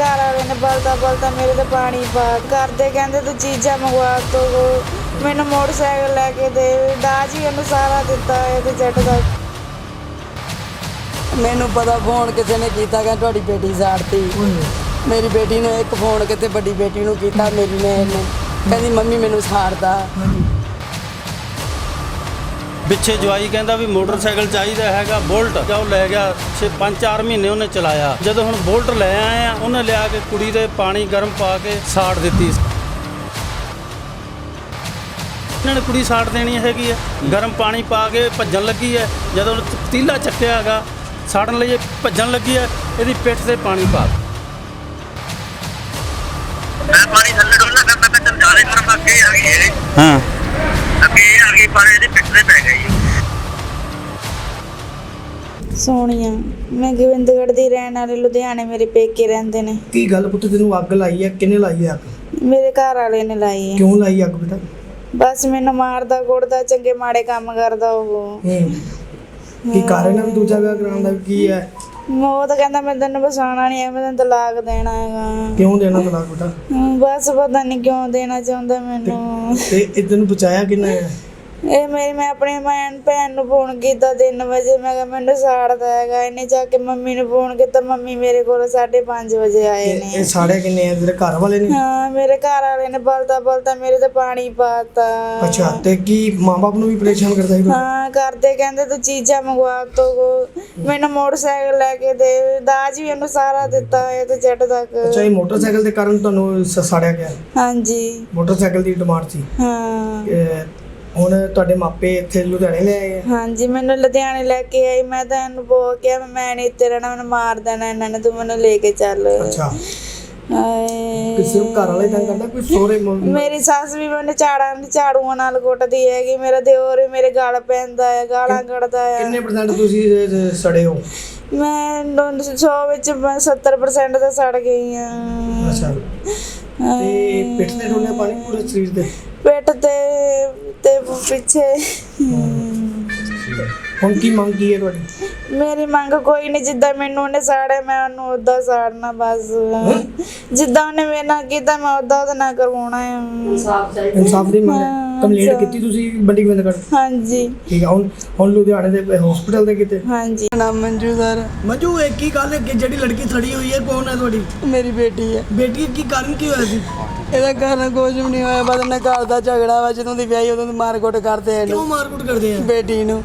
ਘਰ ਵਾਲੇ ਨੇ ਬਲਦਾ ਬਲਦਾ ਮੇਰੇ ਤੇ ਪਾਣੀ ਪਾ ਕਰਦੇ ਕਹਿੰਦੇ ਤੂੰ ਚੀਜ਼ਾਂ ਮੰਗਵਾ ਤੋ। ਮੈਨੂੰ ਮੋਟਰਸਾਈਕਲ ਲੈ ਕੇ ਦੇ। ਦਾਜ ਹੀ ਉਹਨੂੰ ਸਾਰਾ ਦਿੱਤਾ ਹੈ ਤੇ ਜੱਟ ਦਾ। ਮੈਨੂੰ ਪਤਾ ਫੋਨ ਕਿਸੇ ਨੇ ਕੀਤਾ ਕਿ ਤੁਹਾਡੀ ਬੇਟੀ ਸਾੜਤੀ। ਮੇਰੀ ਬੇਟੀ ਨੇ ਇੱਕ ਫੋਨ ਕਿਤੇ ਵੱਡੀ ਬੇਟੀ ਨੂੰ ਕੀਤਾ ਮੇਰੀ ਨੇ। ਇਹਨੇ ਕਹਿੰਦੀ ਮੰਮੀ ਮੈਨੂੰ ਸਾੜਦਾ ਪਿੱਛੇ ਜਵਾਈ ਕਹਿੰਦਾ ਵੀ ਮੋਟਰਸਾਈਕਲ ਚਾਹੀਦਾ ਹੈਗਾ ਬੁਲਟ। ਉਹ ਲੈ ਗਿਆ 5-4 ਮਹੀਨੇ ਉਹਨੇ ਚਲਾਇਆ। ਜਦੋਂ ਹੁਣ ਬੁਲਟ ਲੈ ਆਏ ਆ ਉਹਨੇ ਲਿਆ ਕੇ ਕੁੜੀ ਦੇ ਪਾਣੀ ਗਰਮ ਪਾ ਕੇ ਸਾੜ ਦਿੱਤੀ। ਇਹਨਾਂ ਨੇ ਕੁੜੀ ਸਾੜ ਦੇਣੀ ਹੈਗੀ ਹੈ ਗਰਮ ਪਾਣੀ ਪਾ ਕੇ ਭੱਜਣ ਲੱਗੀ ਹੈ ਜਦੋਂ ਪਤੀਲਾ ਚੱਕਿਆ ਹੈਗਾ ਸਾੜਨ ਲਈ ਭੱਜਣ ਲੱਗੀ ਹੈ ਇਹਦੀ ਪਿੱਠ ਤੇ ਪਾਣੀ ਪਾ। ਮੈਂ ਪਾਣੀ ਥੱਲੇ ਡੋਲਣਾ ਕਰਦਾ ਮੈਂ ਚੱਲ ਜਾ ਰਿਹਾ ਹਾਂ। ਸੋਹਣੀਆਂ। ਮੈਂ ਗੋਬਿੰਦਗੜ੍ਹ ਦੀ ਰਹਿਣ ਵਾਲੀ ਲੁਧਿਆਣੇ ਮੇਰੇ ਪੇਕੇ ਰਹਿੰਦੇ ਨੇ। ਕੀ ਗੱਲ ਪੁੱਤ ਤੈਨੂੰ ਅੱਗ ਲਾਈ ਹੈ ਕਿਹਨੇ ਲਾਈ ਹੈ ਅੱਗ? ਮੇਰੇ ਘਰ ਵਾਲੇ ਨੇ ਲਾਈ ਹੈ ਕਿਉਂ ਲਾਈ ਅੱਗ ਬੇਟਾ? ਬਸ ਮੈਨੂੰ ਮਾਰਦਾ ਕੁੱਟਦਾ ਚੰਗੇ ਮਾੜੇ ਕੰਮ ਕਰਦਾ ਉਹ। ਹੂੰ। ਕੀ ਕਾਰਨ ਹੈ ਵੀ ਦੂਜਾ ਵਿਆਹ ਕਰਾਉਣ ਦਾ? ਕੀ ਹੈ ਉਹ ਤਾਂ ਕਹਿੰਦਾ ਮੈਂ ਤੈਨੂੰ ਬਸਾਣਾ ਨਹੀਂ ਹੈ ਮੈਂ ਤੈਨੂੰ ਤਲਾਕ ਦੇਣਾ ਹੈਗਾ। ਕਿਉਂ ਦੇਣਾ ਤਲਾਕ ਬੇਟਾ? ਹਮ, ਬਸ ਪਤਾ ਨਹੀਂ ਕਿਉਂ ਦੇਣਾ ਚਾਹੁੰਦਾ ਮੈਨੂੰ। ਤੇ ਇਹ ਤੈਨੂੰ ਬਚਾਇਆ ਕਿੰਨੇ ਹੈ ਇਹ ਮੇਰੀ ਮੈਂ ਆਪਣੀ ਭੈਣ ਭੈਣ ਨੂੰ ਫੋਨ ਕੀਤਾ 3 ਵਜੇ ਮੈਂ ਕਿਹਾ ਮੈਨੂੰ ਸਾੜਦਾ ਹੈਗਾ ਇਹਨੇ ਜਾ ਕੇ ਮੰਮੀ ਨੂੰ ਫੋਨ ਕੀਤਾ ਮੰਮੀ ਮੇਰੇ ਕੋਲ 5:30 ਵਜੇ ਆਏ ਇਹ ਨੇ। ਇਹ ਸਾੜੇ ਕਿੰਨੇ ਆ? ਤੇਰੇ ਘਰ ਵਾਲੇ ਨੇ? ਹਾਂ ਮੇਰੇ ਘਰ ਵਾਲੇ ਨੇ ਬਲਦਾ ਬਲਦਾ ਮੇਰੇ ਤੇ ਪਾਣੀ ਪਾਤਾ ਅੱਛਾ ਤੇ ਕੀ ਮਾਂ-ਬਾਪ ਨੂੰ ਵੀ ਪਰੇਸ਼ਾਨ ਕਰਦਾ ਸੀ ਤੂੰ? ਹਾਂ ਕਰਦੇ ਕਹਿੰਦੇ ਤੂੰ ਚੀਜ਼ਾਂ ਮੰਗਵਾ ਤੋ ਮੈਨੂੰ ਮੋਟਰਸਾਈਕਲ ਲੈ ਕੇ ਦੇ ਦਾਜ ਵੀ ਉਹਨੂੰ ਸਾਰਾ ਦਿੱਤਾ ਹੈ ਤੇ ਜੱਟ ਤੱਕ। ਅੱਛਾ ਇਹ ਮੋਟਰਸਾਈਕਲ ਦੇ ਕਾਰਨ ਤੁਹਾਨੂੰ ਸ- ਸਾੜਿਆ ਗਿਆ? ਹਾਂਜੀ। ਮੋਟਰਸਾਈਕਲ ਦੀ ਡਿਮਾਂਡ ਸੀ? ਹਾਂ। ਇਹ ਹੁਣ ਤੁਹਾਡੇ ਮਾਪੇ ਇੱਥੇ ਲੁਧਿਆਣੇ ਲੈ ਆਏ ਆ? ਹਾਂਜੀ ਮੈਨੂੰ ਲੁਧਿਆਣੇ ਲੈ ਕੇ ਆਈ ਮੈਂ ਤਾਂ ਇਹਨੂੰ ਬੋ ਕਿਹਾ ਵੀ ਮੈਂ ਨਹੀਂ ਇੱਥੇ ਰਹਿਣਾ ਮੈਨੂੰ ਮਾਰ ਦੇਣਾ ਇਹਨਾਂ ਨੇ ਤੂੰ ਮੈਨੂੰ ਲੈ ਕੇ ਚੱਲ। ਅੱਛਾ। ਹਾਏ। ਕਿ ਸਿਰਫ ਘਰ ਵਾਲੇ ਤਾਂ ਕਰਦਾ? ਕੋਈ ਸੋਰੇ ਮੇਰੀ ਸੱਸ ਵੀ ਮੈਨੂੰ ਝਾੜਾਂ ਝਾੜੂਆਂ ਨਾਲ ਕੁੱਟਦੀ ਹੈਗੀ। ਮੇਰਾ ਦਿਓਰ ਵੀ ਮੇਰੇ ਗਲ ਪੈਂਦਾ ਹੈ ਗਾਲਾਂ ਕੱਢਦਾ ਹੈ ਕਿੰਨੇ ਪਰਸੈਂਟ ਤੁਸੀਂ ਸੜੇ ਹੋ? ਮੈਂ 100 ਵਿੱਚ ਮੈਂ 70% ਤਾਂ ਸੜ ਗਈ ਆ। ਅੱਛਾ। ਤੇ ਪਿੱਠ ਤੇ ਡੋਲਿਆ ਪਾਣੀ ਪੂਰੇ ਸਰੀਰ ਤੇ? ਪਿੱਠ ਤੇ ਤੇ ਪਿੱਛੇ। ਹੁਣ ਕੀ ਮੰਗ ਕੀ ਹੈ ਤੁਹਾਡੀ? ਮੇਰੀ ਮੰਗ ਕੋਈ ਨਹੀਂ ਜਿੱਦਾਂ ਮੈਨੂੰ ਉਹਨੇ ਸਾੜਿਆ ਮੈਂ ਉਹਨੂੰ ਉਦਾਂ ਸਾੜਨਾ ਬਸ। ਜਿੱਦਾਂ ਉਹਨੇ ਮੇਰੇ ਨਾਲ ਕੀਤਾ ਮੈਂ ਉਦਾਂ ਉਹਦੇ ਨਾਲ ਕਰਵਾਉਣਾ ਹੈ। ਇਨਸਾਫ ਦੀ ਮੰਗ ਹੈ। ਕੰਪਲੇਂਟ ਕੀਤੀ ਤੁਸੀਂ ਬੰਡੀ ਗੋਬਿੰਦਗੜ੍ਹ ਹਾਂਜੀ। ਠੀਕ ਹੈ ਹੁਣ ਹੁਣ ਲੁਧਿਆਣੇ ਦੇ ਹਸਪੀਟਲ ਦੇ ਕਿਤੇ? ਹਾਂਜੀ। ਨਾਮ ਮੰਜੂ ਸਰ ਮੰਜੂ ਇਹ ਕੀ ਗੱਲ ਹੈ ਕਿ ਜਿਹੜੀ ਲੜਕੀ ਸੜੀ ਹੋਈ ਹੈ ਕੌਣ ਹੈ ਤੁਹਾਡੀ? ਮੇਰੀ ਬੇਟੀ ਹੈ। ਬੇਟੀ ਕੀ ਕਾਰਨ ਕੀ ਹੋਇਆ ਸੀ? ਇਹਦਾ ਕਾਰਨ ਕੁਝ ਵੀ ਨਹੀਂ ਹੋਇਆ ਬਸ ਇਹਨੇ ਘਰ ਦਾ ਝਗੜਾ ਵਾ ਜਦੋਂ ਦੀ ਵਿਆਹੀ ਉਦੋਂ ਦੀ ਮਾਰਕੁੱਟ ਕਰਦੇ ਆ ਕਿਉਂ ਇਹਨੂੰ ਮਾਰਕੁੱਟ ਕਰਦੇ ਆ? ਬੇਟੀ ਨੂੰ।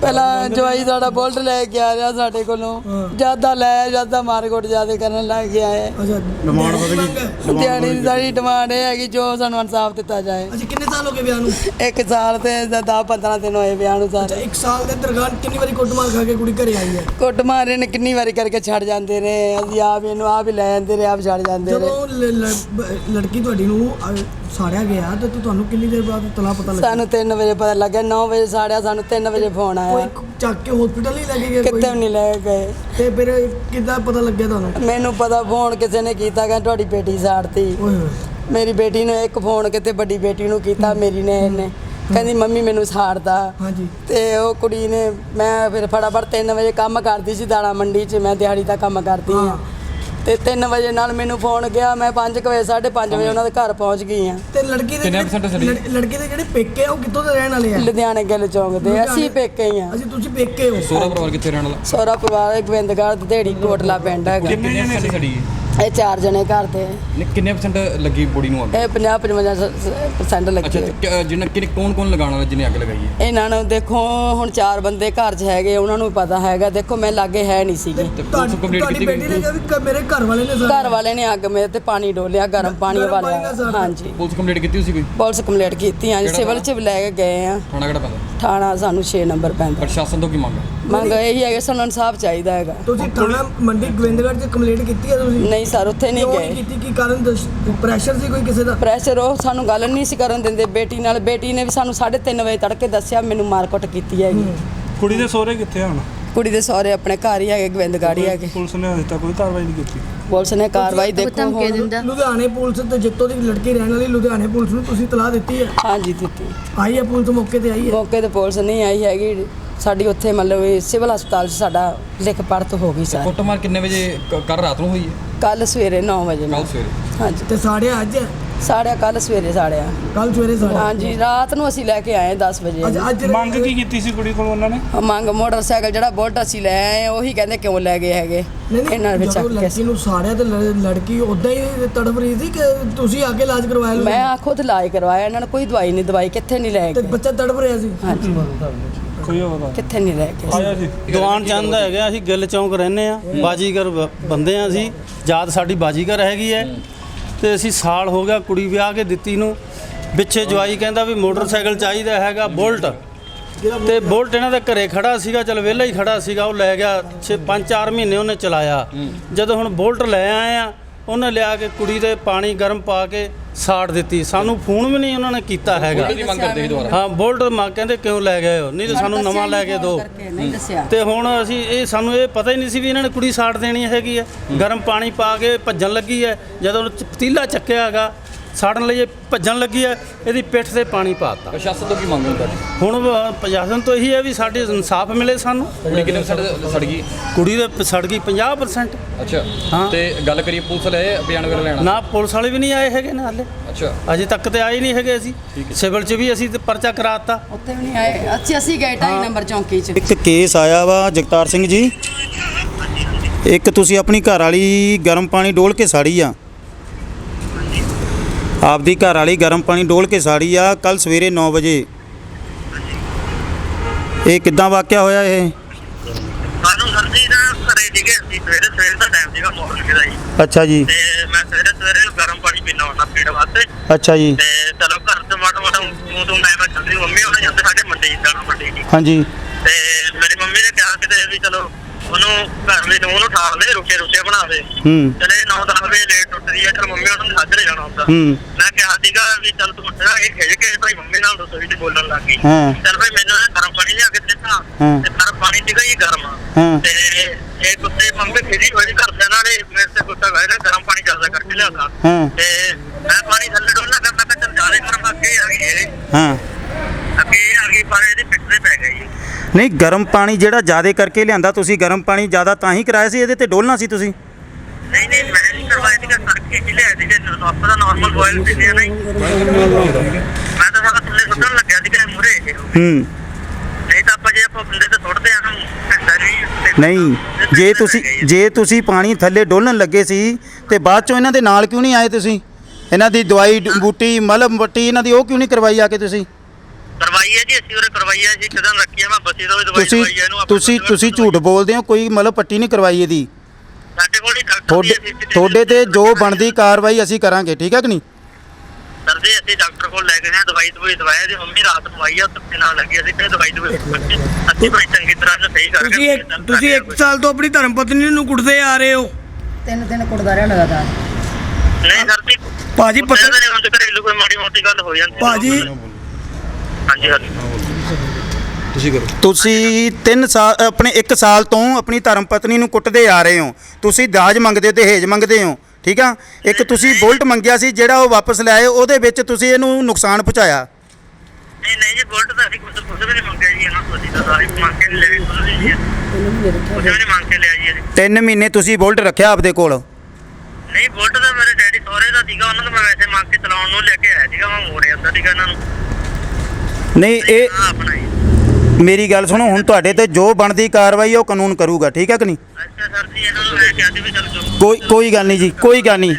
ਪਹਿਲਾਂ ਜਵਾਈ ਸਾਡਾ ਬੁਲਟ ਲੈ ਕੇ ਆ ਰਿਹਾ ਸਾਡੇ ਕੋਲੋਂ। ਜ਼ਿਆਦਾ ਲੈ ਜ਼ਿਆਦਾ ਮਾਰਕੁੱਟ ਜ਼ਿਆਦਾ ਕਰਨ ਲੱਗ ਗਿਆ ਹੈ। ਅੱਛਾ ਡਿਮਾਂਡ ਵਧ ਗਈ ਦਿਹਾੜੀ ਦੀ ਸਾਡੀ ਡਿਮਾਂਡ ਇਹ ਹੈਗੀ ਜੋ ਸਾਨੂੰ ਇਨਸਾਫ ਦਿੱਤਾ ਜਾਏ। ਅੱਛਾ ਕਿੰਨੇ ਸਾਲ ਹੋ ਗਏ ਵਿਆਹ ਨੂੰ? ਇੱਕ ਸਾਲ ਤੇ 10 15 ਦਿਨ ਹੋਏ ਵਿਆਹ ਨੂੰ ਸਾਰੇ। ਇੱਕ ਸਾਲ ਦੇ ਦਰਗਾਨ ਕਿੰਨੀ ਵਾਰੀ ਕੁੱਟਮਾਰ ਖਾ ਕੇ ਕੁੜੀ ਘਰੇ ਆਈ ਹੈ? ਕੁੱਟ ਮਾਰੇ ਨੇ ਕਿੰਨੀ ਵਾਰੀ ਕਰਕੇ ਛੱਡ ਜਾਂਦੇ ਨੇ। ਅਸੀਂ ਆਪ ਇਹਨੂੰ ਆਪ ਹੀ ਲੈ ਜਾਂਦੇ ਨੇ ਆਪ ਛੱਡ ਜਾਂਦੇ ਨੇ। ਜਦੋਂ ਲ- ਲ- ਬ- ਲੜਕੀ ਤੁਹਾਡੀ ਨੂੰ ਅਹ, ਸਾੜਿਆ ਗਿਆ ਤੇ ਤੁ- ਤੁਹਾਨੂੰ ਕਿੰਨੀ ਦੇਰ ਬਾਅਦ ਤਲਾ ਪਤਾ ਲੱਗਾ ਸਾਨੂੰ 3 ਵਜੇ ਪਤਾ ਲੱਗਿਆ 9 ਵਜੇ ਸਾੜਿਆ ਸਾਨੂੰ 3 ਵਜੇ ਫੋਨ ਕੋਈ ਆਇਆ ਚੱਕ ਕੇ ਹਸਪੀਟਲ ਹੀ ਲੈ ਕੇ ਗਿਆ ਕੋਈ? ਕਿਤੇ ਵੀ ਨਹੀਂ ਲੈ ਗਏ। ਤੇ ਫਿਰ ਕਿੱਦਾਂ ਪਤਾ ਲੱਗਿਆ ਤੁਹਾਨੂੰ? ਮੈਨੂੰ ਪਤਾ ਫੋਨ ਕਿਸੇ ਨੇ ਕੀਤਾ ਕਿ ਤੁਹਾਡੀ ਬੇਟੀ ਸਾੜਤੀ। ਓਏ ਹੋਏ। ਮੇਰੀ ਬੇਟੀ ਨੇ ਇੱਕ ਫੋਨ ਕਿਤੇ ਵੱਡੀ ਬੇਟੀ ਨੂੰ ਕੀਤਾ ਮੇਰੀ ਨੇ ਇਹਨੇ। ਕਹਿੰਦੀ ਮੰਮੀ ਮੈਨੂੰ ਸਾੜਦਾ ਹਾਂਜੀ। ਤੇ ਉਹ ਕੁੜੀ ਨੇ ਮੈਂ ਫਿਰ ਫਟਾਫਟ 3 ਵਜੇ ਕੰਮ ਕਰਦੀ ਸੀ ਦਾਣਾ ਮੰਡੀ 'ਚ ਮੈਂ ਦਿਹਾੜੀ ਦਾ ਕੰਮ ਕਰਦੀ ਹਾਂ। ਤੇ 3 ਵਜੇ ਨਾਲ ਮੈਨੂੰ ਫੋਨ ਗਿਆ ਮੈਂ 5 ਵਜੇ 5:30 ਵਜੇ ਉਹਨਾਂ ਦੇ ਘਰ ਪਹੁੰਚ ਗਈ ਹਾਂ। ਤੇ ਲੜਕੀ ਦੇ ਲੜ- ਲੜਕੀ ਦੇ ਜਿਹੜੇ ਪੇਕੇ ਆ ਉਹ ਕਿੱਥੋਂ ਦੇ ਰਹਿਣ ਵਾਲੇ ਆ? ਲੁਧਿਆਣੇ ਗਿੱਲ ਚੌਂਕ ਦੇ ਅਸੀਂ ਪੇਕੇ ਹੀ ਹਾਂ। ਅਸੀਂ ਤੁਸੀਂ ਪੇਕੇ ਹੋ। ਸੋਹਰਾ ਪਰਿਵਾਰ ਕਿੱਥੇ ਰਹਿਣ ਵਾਲਾ? ਸੋਹਰਾ ਪਰਿਵਾਰ ਗੋਬਿੰਦਗੜ੍ਹ ਢੇੜੀ ਕੋਟਲਾ ਪਿੰਡ ਹੈਗਾ। ਕਿੰਨੇ ਪਰਸੈਂਟ ਸੜੀ ਹੈ? ਇਹ ਚਾਰ ਜਣੇ ਘਰ ਦੇ ਕਿੰਨੇ ਪਰਸੈਂਟ ਲੱਗੀ ਬੋਡੀ ਨੂੰ ਅੱਗ? ਇਹ 50 55% ਲੱਗੇ ਅੱਛਾ ਤੇ ਕਿ- ਜਿਹਨਾਂ ਕਿਹਨੇ ਕੌਣ ਕੌਣ ਲਗਾਉਣ ਵਾਲਾ ਜਿਹਨੇ ਅੱਗ ਲਗਾਈ ਹੈ? ਇਹਨਾਂ ਨੂੰ ਦੇਖੋ ਹੁਣ ਚਾਰ ਬੰਦੇ ਘਰ 'ਚ ਹੈਗੇ ਉਹਨਾਂ ਨੂੰ ਪਤਾ ਹੈਗਾ। ਦੇਖੋ ਮੈਂ ਲਾਗੇ ਹੈ ਨਹੀਂ ਸੀਗੀ। ਤੇ ਪੁਲਿਸ ਤੁਹਾਡੀ ਕੰਪਲੀਟ ਤੁਹਾਡੀ ਕੀਤੀ ਬੇਟੀ ਗਈ? ਨੇ ਕਿਹਾ ਵੀ ਕ- ਮੇਰੇ ਘਰ ਵਾਲੇ ਨੇ ਸਾੜਿਆ। ਘਰ ਵਾਲੇ ਨੇ ਅੱਗ ਮੇਰੇ ਤੇ ਪਾਣੀ ਡੋਲਿਆ ਗਰਮ ਪਾਣੀ ਗਰਮ ਪਾਣੀ ਵਾਲਿਆ। ਨਾਲ ਸਾੜਿਆ। ਹਾਂਜੀ। ਪੁਲਿਸ ਕੰਪਲੀਟ ਕੀਤੀ ਸੀ ਕੋਈ? ਪੁਲਿਸ ਕੰਪਲੀਟ ਕੀਤੀ ਹਾਂ ਜੀ ਕਿਹੜਾ ਸਿਵਲ 'ਚ ਵੀ ਲੈ ਕੇ ਗਏ ਆ। ਥਾਣਾ ਕਿਹੜਾ ਪੈਂਦਾ? ਥਾਣਾ ਸਾਨੂੰ 6 ਨੰਬਰ ਪੈਂਦਾ। ਪ੍ਰਸ਼ਾਸਨ ਤੋਂ ਕੀ ਮੰਗ ਹੈ? ਮੰਗ ਇਹੀ ਹੈ ਕਿ ਸਾਨੂੰ ਇਨਸਾਫ ਚਾਹੀਦਾ ਹੈਗਾ। ਤੁਸੀਂ ਥਾਣਾ ਮੰਡੀ ਗੋਬਿੰਦਗੜ੍ਹ 'ਚ ਕੰਪਲੇਂਟ ਕੀਤੀ ਹੈ ਤੁਸੀਂ? ਨਹੀਂ ਸਰ ਉੱਥੇ ਨਹੀਂ ਕਿਉਂ ਗਏ। ਕੀਤੀ? ਕੀ ਕਾਰਨ ਪ੍ਰੈਸ਼ਰ ਸੀ ਕੋਈ ਕਿਸੇ ਦਾ? ਪ੍ਰੈਸ਼ਰ ਉਹ ਸਾਨੂੰ ਗੱਲ ਨਹੀਂ ਸੀ ਕਰਨ ਦਿੰਦੇ। ਬੇਟੀ ਨਾਲ ਬੇਟੀ ਨੇ ਵੀ ਸਾਨੂੰ 3:30 ਵਜੇ ਤੜਕੇ ਦੱਸਿਆ ਮੈਨੂੰ ਮਾਰਕੁੱਟ ਕੀਤੀ ਹੈਗੀ। ਕੁੜੀ ਦੇ ਸਹੁਰੇ ਕਿੱਥੇ ਆ ਹੁਣ? ਕੁੜੀ ਦੇ ਸਹੁਰੇ ਆਪਣੇ ਘਰ ਹੀ ਹੈਗੇ ਗੋਬਿੰਦਗਾੜੀ ਹੈਗੇ। ਪੁਲਿਸ ਨੇ ਹਜੇ ਤੱਕ ਕੋਈ ਕਾਰਵਾਈ ਨਹੀਂ ਕੀਤੀ। ਪੁਲਿਸ ਨੇ ਕਾਰਵਾਈ ਦੇਖੋ ਹੁਣ। ਲੁਧਿਆਣੇ ਪੁਲਿਸ ਤੇ ਜਿੱਤੋਂ ਦੀ ਲੜਕੀ ਰਹਿਣ ਵਾਲੀ ਲੁਧਿਆਣੇ ਪੁਲਿਸ ਨੂੰ ਤੁਸੀਂ ਤਲਾਹ ਦਿੱਤੀ ਹੈ? ਹਾਂਜੀ ਦਿੱਤੀ। ਆਈ ਹੈ ਪੁਲਿਸ ਮੌਕੇ ਤੇ ਆਈ ਹੈ? ਮੌਕੇ ਤੇ ਪੁਲਿਸ ਨਹੀਂ ਆਈ ਹੈਗੀ। ਸਾਡੀ ਉੱਥੇ ਮਤਲਬ ਇਹ ਸਿਵਲ ਹਸਪਤਾਲ 'ਚ ਸਾਡਾ ਲਿਖ ਪੜਤ ਹੋ ਗਈ ਸਰ। ਕੁੱਟਮਾਰ ਕਿੰਨੇ ਵਜੇ ਕੱਲ ਰਾਤ ਨੂੰ ਹੋਈ ਹੈ? ਕੱਲ ਸਵੇਰੇ 9 ਵਜੇ ਨਾਲ। ਕੱਲ ਸਵੇਰੇ। ਹਾਂਜੀ। ਤੇ ਸਾੜਿਆ ਅੱਜ ਸਾੜਿਆ ਕੱਲ ਸਵੇਰੇ ਸਾੜਿਆ। ਕੱਲ ਸਵੇਰੇ ਸਾੜਿਆ? ਹਾਂਜੀ ਰਾਤ ਨੂੰ ਅਸੀਂ ਲੈ ਕੇ ਆਏ 10 ਵਜੇ। ਅੱਜ ਮੰਗ ਕੀ ਕੀਤੀ ਸੀ ਕੁੜੀ ਕੋਲ ਉਹਨਾਂ ਨੇ? ਮੰਗ ਮੋਟਰਸਾਈਕਲ ਜਿਹੜਾ ਬੁਲਟ ਅਸੀਂ ਲੈ ਆਏ ਉਹੀ ਕਹਿੰਦੇ ਕਿਉਂ ਲੈ ਗਏ ਹੈਗੇ? ਇਹਨਾਂ ਵਿੱਚ ਚੱਕ ਕੇ ਨੂੰ ਸਾੜਿਆ ਤੇ ਲੜ- ਲੜਕੀ ਉਦਾਂ ਹੀ ਤੜਫ ਰਹੀ ਸੀ ਕਿ ਤੁਸੀਂ ਆ ਕੇ ਇਲਾਜ ਕਰਵਾਇਆ? ਮੈਂ ਆ ਖੁਦ ਇਲਾਜ ਕਰਵਾਇਆ ਇਹਨਾਂ ਨੇ ਕੋਈ ਦਵਾਈ ਨਹੀਂ ਦਵਾਈ ਕਿੱਥੇ ਨਹੀਂ ਲੈ ਤੇ ਗਏ? ਬੱਚਾ ਤੜਫ ਰਿਹਾ ਸੀ? ਹਾਂਜੀ। ਕੋਈ ਕਿੱਥੇ ਨਹੀਂ। ਲੈ ਗਏ? ਆਇਆ ਸੀ। ਦੀਵਾਨ ਚੰਦ ਹੈਗਾ ਅਸੀਂ ਗਿੱਲ ਚੌਂਕ ਰਹਿੰਦੇ ਆ ਬਾਜੀਗਰ ਬੰਦੇ ਆ ਅਸੀਂ ਜਾਤ ਸਾਡੀ ਬਾਜੀਗਰ ਹੈਗੀ ਹੈ। ਤੇ ਅਸੀਂ ਸਾਲ ਹੋ ਗਿਆ ਕੁੜੀ ਵਿਆਹ ਕੇ ਦਿੱਤੀ ਨੂੰ। ਪਿੱਛੇ ਜਵਾਈ ਕਹਿੰਦਾ ਵੀ ਮੋਟਰਸਾਈਕਲ ਚਾਹੀਦਾ ਹੈਗਾ ਬੁਲਟ। ਤੇ ਬੁਲਟ ਇਹਨਾਂ ਦੇ ਘਰੇ ਖੜਾ ਸੀਗਾ ਚਲ ਵਿਹਲਾ ਹੀ ਖੜਾ ਸੀਗਾ ਉਹ ਲੈ ਗਿਆ। 5-4 ਮਹੀਨੇ ਉਹਨੇ ਚਲਾਇਆ। ਜਦੋਂ ਹੁਣ ਬੁਲਟ ਲੈ ਆਏ ਆ ਉਹਨੇ ਲਿਆ ਕੇ ਕੁੜੀ ਦੇ ਪਾਣੀ ਗਰਮ ਪਾ ਕੇ ਸਾੜ ਦਿੱਤੀ। ਸਾਨੂੰ ਫੋਨ ਵੀ ਨਹੀਂ ਉਹਨਾਂ ਨੇ ਕੀਤਾ ਹੈਗਾ। ਦੀ ਮੰਗ ਕਰਦੇ ਸੀ ਦੁਬਾਰਾ। ਹਾਂ ਬੁਲਟ ਮਾ ਕਹਿੰਦੇ ਕਿਉਂ ਲੈ ਗਏ ਹੋ? ਨਹੀਂ ਤਾਂ ਸਾਨੂੰ ਨਵਾਂ ਲੈ ਕੇ ਦਿਓ। ਨਹੀਂ ਦੱਸਿਆ। ਤੇ ਹੁਣ ਅਸੀਂ ਇਹ ਸਾਨੂੰ ਇਹ ਪਤਾ ਹੀ ਨਹੀਂ ਸੀ ਵੀ ਇਹਨਾਂ ਨੇ ਕੁੜੀ ਸਾੜ ਦੇਣੀ ਹੈਗੀ ਹੈ। ਗਰਮ ਪਾਣੀ ਪਾ ਕੇ ਭੱਜਣ ਲੱਗੀ ਹੈ। ਜਦੋਂ ਪਤੀਲਾ ਚੱਕਿਆ ਹੈਗਾ ਸਾੜਨ ਲਈ ਇਹ ਭੱਜਣ ਲੱਗੀ ਹੈ ਇਹਦੀ ਪਿੱਠ ਤੇ ਪਾਣੀ ਪਾਤਾ ਪ੍ਰਸ਼ਾਸਨ ਤੋਂ ਕੀ ਮੰਗ ਹੁੰਦਾ ਜੀ? ਹੁਣ ਪ੍ਰਸ਼ਾਸਨ ਤੋਂ ਇਹੀ ਹੈ ਵੀ ਸਾਡੇ ਇਨਸਾਫ ਮਿਲੇ ਸਾਨੂੰ। ਕੁੜੀ ਕਿੰਨੇ ਸੜ ਸੜ ਗਈ? ਕੁੜੀ ਦੇ ਸੜ ਗਈ 50% ਅੱਛਾ। ਹਾਂ। ਤੇ ਗੱਲ ਕਰੀਏ ਪੁਲਿਸ ਲੈ ਬਿਆਨ ਵਗੈਰਾ ਲੈਣਾ ਨਾ ਪੁਲਿਸ ਵਾਲੇ ਵੀ ਨਹੀਂ ਆਏ ਹੈਗੇ ਨੇ ਹਾਲੇ। ਅੱਛਾ। ਅਜੇ ਤੱਕ ਤੇ ਆਏ ਨਹੀਂ ਹੈਗੇ ਅਸੀਂ। ਸਿਵਲ 'ਚ ਵੀ ਅਸੀਂ ਤੇ ਪਰਚਾ ਕਰਾਤਾ। ਉੱਥੇ ਵੀ ਨਹੀਂ ਆਏ। ਅੱਛਾ ਅਸੀਂ ਗਏ ਢਾਈ ਨੰਬਰ ਚੌਂਕੀ 'ਚ। ਇੱਕ ਕੇਸ ਆਇਆ ਵਾ ਜਗਤਾਰ ਸਿੰਘ ਜੀ। ਇੱਕ ਤੁਸੀਂ ਆਪਣੀ ਘਰ ਵਾਲੀ ਗਰਮ ਪਾਣੀ ਡੋਲ ਕੇ ਸਾੜੀ ਆ। ਆਪਦੀ ਘਰ ਵਾਲੀ ਗਰਮ ਪਾਣੀ ਡੋਲ ਕੇ ਸਾੜੀ ਆ ਕੱਲ ਸਵੇਰੇ 9 ਵਜੇ। ਇਹ ਕਿੱਦਾਂ ਵਾਕਿਆ ਹੋਇਆ ਇਹ? ਸਾਨੂੰ ਸਰ ਜੀ ਨਾ ਘਰੇ ਸੀਗੇ ਅਸੀਂ ਸਵੇਰੇ ਸਵੇਰੇ ਦਾ ਟਾਈਮ ਸੀਗਾ ਮਾਰਨਿੰਗ ਦਾ ਜੀ। ਅੱਛਾ ਜੀ। ਤੇ ਮੈਂ ਸਵੇਰੇ ਸਵੇਰੇ ਗਰਮ ਪਾਣੀ ਪੀਣਾ ਹੁੰਦਾ ਪੀਣ ਵਾਸਤੇ। ਅੱਛਾ ਜੀ। ਤੇ ਚਲੋ ਘਰ ਤੋਂ ਮਾੜਾ ਮਾੜਾ ਤੂੰ ਤੂੰ ਮੈਂ ਮੈਂ ਚੱਲਦੀ ਮੰਮੀ ਉਹਨਾਂ ਜਾਂਦੇ ਸਾਡੇ ਮੰਡੀ ਜਾਣਾ ਮੰਡੀ ਹਾਂਜੀ। ਤੇ ਮੇਰੀ ਮੰਮੀ ਨੇ ਕਿਹਾ ਕਿਤੇ ਵੀ ਚਲੋ ਉਹਨੂੰ ਘਰ ਵਿੱਚ ਉਹਨੂੰ ਠਾਲ ਦੇ ਰੋਟੀਆਂ ਰੋਟੀਆਂ ਬਣਾ ਦੇ। ਹੂੰ। ਚਲੇ 9-10 ਵਜੇ ਲੇਟ ਉੱਠਦੀ ਹੈ ਚਲ ਮੰਮੀ ਉਹਨਾਂ ਸਾਜਰੇ ਜਾਣਾ ਹੁੰਦਾ ਹੂੰ। ਮੈਂ ਕਿਹਾ ਸੀਗਾ ਵੀ ਚੱਲ ਤੂੰ ਉੱਠ ਜਾ ਇਹ ਖੇਡ ਕੇ ਭਾਈ ਮੰਮੀ ਨਾਲ ਰਸੋਈ 'ਚ ਬੋਲਣ ਲੱਗ ਗਈ। ਹਾਂ। ਚੱਲ ਭਾਈ ਮੈਨੂੰ ਇਹ ਗਰਮ ਪਾਣੀ ਲਿਆ ਕੇ ਦਿੱਤਾ ਹਾਂ। ਤੇ ਗਰਮ ਪਾਣੀ ਸੀਗਾ ਹੀ ਗਰਮ। ਹਾਂ। ਤੇ ਇਹ ਕੁੱਤੇ ਮੰਮੀ ਖੇਡੀ ਹੋਈ ਘਰ ਨਾਲ ਨੇ ਮੇਰੇ ਤੇ ਗੁੱਸਾ ਰਿਹਾ ਗਰਮ ਪਾਣੀ ਜ਼ਿਆਦਾ ਕਰਕੇ ਲਿਆਤਾ। ਹਾਂ। ਤੇ ਮੈਂ ਪਾਣੀ ਥੱਲੇ ਡੋਲਣਾ ਕਰਨਾ ਮੈਂ ਚੱਲ ਜਾਲੇ ਗਰਮ ਅੱਗੇ ਆ ਗਈ ਇਹ ਹਾਂ ਅੱਗੇ ਆ ਗਈ ਪਰ ਇਹਦੇ ਪਿੱਛੇ ਤੇ ਪੈ ਗਈ ਨਹੀਂ ਗਰਮ ਪਾਣੀ ਜਿਹੜਾ ਜ਼ਿਆਦਾ ਕਰਕੇ ਲਿਆਂਦਾ ਤੁਸੀਂ ਗਰਮ ਪਾਣੀ ਜ਼ਿਆਦਾ ਤਾਂ ਹੀ ਕਰਾਇਆ ਸੀ ਇਹਦੇ ਤੇ ਡੋਲਣਾ ਸੀ ਤੁਸੀਂ? ਨਹੀਂ ਨਹੀਂ ਮੈਂ ਨਹੀਂ ਕਰਵਾਇਆ ਸੀਗਾ ਕਰਕੇ ਹੀ ਲਿਆ ਸੀ ਜੇ ਆਪਾਂ ਦਾ ਨਾਰਮਲ ਬੋਇਲ ਪੀਂਦੇ ਆ ਨਹੀਂ ਮੈਂ ਤਾਂ ਸਾਰਾ ਥੱਲੇ ਸੁੱਟਣ ਲੱਗਿਆ ਸੀਗਾ ਮੂਰੇ ਇਹ ਹੂੰ। ਨਹੀਂ ਤਾਂ ਆਪਾਂ ਜੇ ਆਪਾਂ ਬੰਦੇ ਤੇ ਸੁੱਟਦੇ ਆ ਨਾ ਘੰਟਾ ਨਹੀਂ ਨਹੀਂ ਜੇ ਤੁਸੀਂ ਜੇ ਤੁਸੀਂ ਪਾਣੀ ਥੱਲੇ ਡੋਲਣ ਲੱਗੇ ਸੀ ਤੇ ਬਾਅਦ ਚੋਂ ਇਹਨਾਂ ਦੇ ਨਾਲ ਕਿਉਂ ਨਹੀਂ ਆਏ ਤੁਸੀਂ? ਇਹਨਾਂ ਦੀ ਦਵਾਈ ਡ- ਬੂਟੀ ਮਲਮ ਬੱਟੀ ਇਹਨਾਂ ਦੀ ਉਹ ਕਿਉਂ ਨਹੀਂ ਕਰਵਾਈ ਆ ਕੇ ਤੁਸੀਂ? ਕਰਵਾਈ ਹੈ ਜੀ ਰੱਖੀ ਹੈ ਮੈਂ ਵੀ ਦਵਾਈ ਤੁਸੀਂ ਦਵਾਈ ਹੈ ਇਹਨੂੰ ਆਪਾਂ ਤੁਸੀਂ ਝੂਠ ਬੋਲਦੇ ਹੋ ਕੋਈ ਮਲਮ ਪੱਟੀ ਨਹੀਂ ਕਰਵਾਈ ਇਹਦੀ। ਸਾਡੇ ਕੋਲ ਹੀ ਡਾਕਟਰ ਤੁਹਾਡੇ ਤੁਹਾਡੇ ਤੇ ਜੋ ਬਣਦੀ ਕਾਰਵਾਈ ਅਸੀਂ ਕਰਾਂਗੇ ਠੀਕ ਹੈ ਕਿ ਨਹੀਂ? ਸਰ ਜੀ ਅਸੀਂ ਡਾਕਟਰ ਕੋਲ ਲੈ ਗਏ ਹਾਂ ਦਵਾਈ ਦਵਾਈ ਦਵਾਇਆ ਜੀ ਮੰਮੀ ਰਾਤ ਨੂੰ ਆਈ ਆ ਧੱਕੇ ਨਾਲ ਲੱਗੀ ਅਸੀਂ ਫਿਰ ਦਵਾਈ ਦਵਾਈ ਦਿੱਤੀ। ਅਸੀਂ ਬੜੀ ਚੰਗੀ ਤਰ੍ਹਾਂ ਨਾਲ ਸਹੀ ਕਰਕੇ ਤੁਸੀਂ ਇੱਕ ਤੁਸੀਂ ਇੱਕ ਸਾਲ ਤੋਂ ਆਪਣੀ ਧਰਮ ਪਤਨੀ ਨੂੰ ਕੁੱਟਦੇ ਆ ਰਹੇ ਹੋ। ਤਿੰਨ ਦਿਨ ਕੁੱਟਦਾ ਰਿਹਾ ਲਗਾਤਾਰ। ਨਹੀਂ ਸਰ ਜੀ ਭਾਜੀ ਪਤਾ ਨਹੀਂ ਹੁੰਦੇ ਘਰੇਲੂ ਕੋਈ ਮਾੜੀ ਮੋਟੀ ਗੱਲ ਹੋ ਜਾਂਦੀ ਹੈ। ਭਾਜੀ ਹਾਂਜੀ ਹਾਂਜੀ। ਤੁਸੀਂ ਕਰੋ। ਤੁਸੀਂ 3 ਸਾਲ ਆਪਣੇ 1 ਸਾਲ ਤੋਂ ਆਪਣੀ ਧਰਮ ਪਤਨੀ ਨੂੰ ਕੁੱਟਦੇ ਆ ਰਹੇ ਹੋ। ਤੁਸੀਂ ਦਾਜ ਮੰਗਦੇ ਹੋ ਦਹੇਜ ਮੰਗਦੇ ਹੋ ਠੀਕ ਆ? ਇੱਕ ਤੁਸੀਂ ਬੁਲਟ ਮੰਗਿਆ ਸੀ ਜਿਹੜਾ ਉਹ ਵਾਪਸ ਲੈ ਆਏ ਉਹਦੇ ਵਿੱਚ ਤੁਸੀਂ ਇਹਨੂੰ ਨੁਕਸਾਨ ਪਹੁੰਚਾਇਆ। ਨਹੀਂ ਨਹੀਂ ਜੀ ਬੋਲਟ ਤਾਂ ਅਸੀਂ ਕੁਝ ਕੁਝ ਵੀ ਨਹੀਂ ਮੰਗਿਆ ਜੀ ਇਹਨਾਂ ਤੋਂ ਅਸੀਂ ਤਾਂ ਸਾਰੇ ਮੰਗ ਕੇ ਲੈ ਵੀ ਜੀ ਕੁਝ ਵੀ ਨਹੀਂ ਮੰਗ ਕੇ ਲਿਆ ਜੀ ਅਸੀਂ 3 ਮਹੀਨੇ ਤੁਸੀਂ ਬੁਲਟ ਰੱਖਿਆ ਆਪਦੇ ਕੋਲ? ਨਹੀਂ ਬੁਲਟ ਤਾਂ ਮੇਰੇ ਡੈਡੀ ਸਹੁਰੇ ਦਾ ਸੀਗਾ ਉਹਨਾਂ ਨੂੰ ਮੈਂ ਵੈਸੇ ਮੰਗ ਕੇ ਚਲਾਉਣ ਨੂੰ ਲੈ ਕੇ ਆਇਆ ਸੀਗਾ ਮੈਂ ਮੋੜਿਆ ਆਂਦਾ ਸੀਗਾ ਇਹਨਾਂ ਨੂੰ। ਨਹੀਂ ਇਹ ਆਪਣਾ ਜੀ। ਮੇਰੀ ਗੱਲ ਸੁਣੋ ਹੁਣ ਤੁਹਾਡੇ ਤੇ ਜੋ ਬਣਦੀ ਕਾਰਵਾਈ ਉਹ ਕਾਨੂੰਨ ਕਰੂਗਾ ਠੀਕ ਹੈ ਕਿ ਨਹੀਂ? ਅੱਛਾ ਸਰ ਜੀ ਇਹਨਾਂ ਨੂੰ ਮੈਂ ਕਿਹਾ ਸੀ ਵੀ ਚਲ ਜੋ ਕੋਈ ਕੋਈ ਗੱਲ ਨਹੀਂ ਜੀ ਕੋਈ ਗੱਲ ਨਹੀਂ।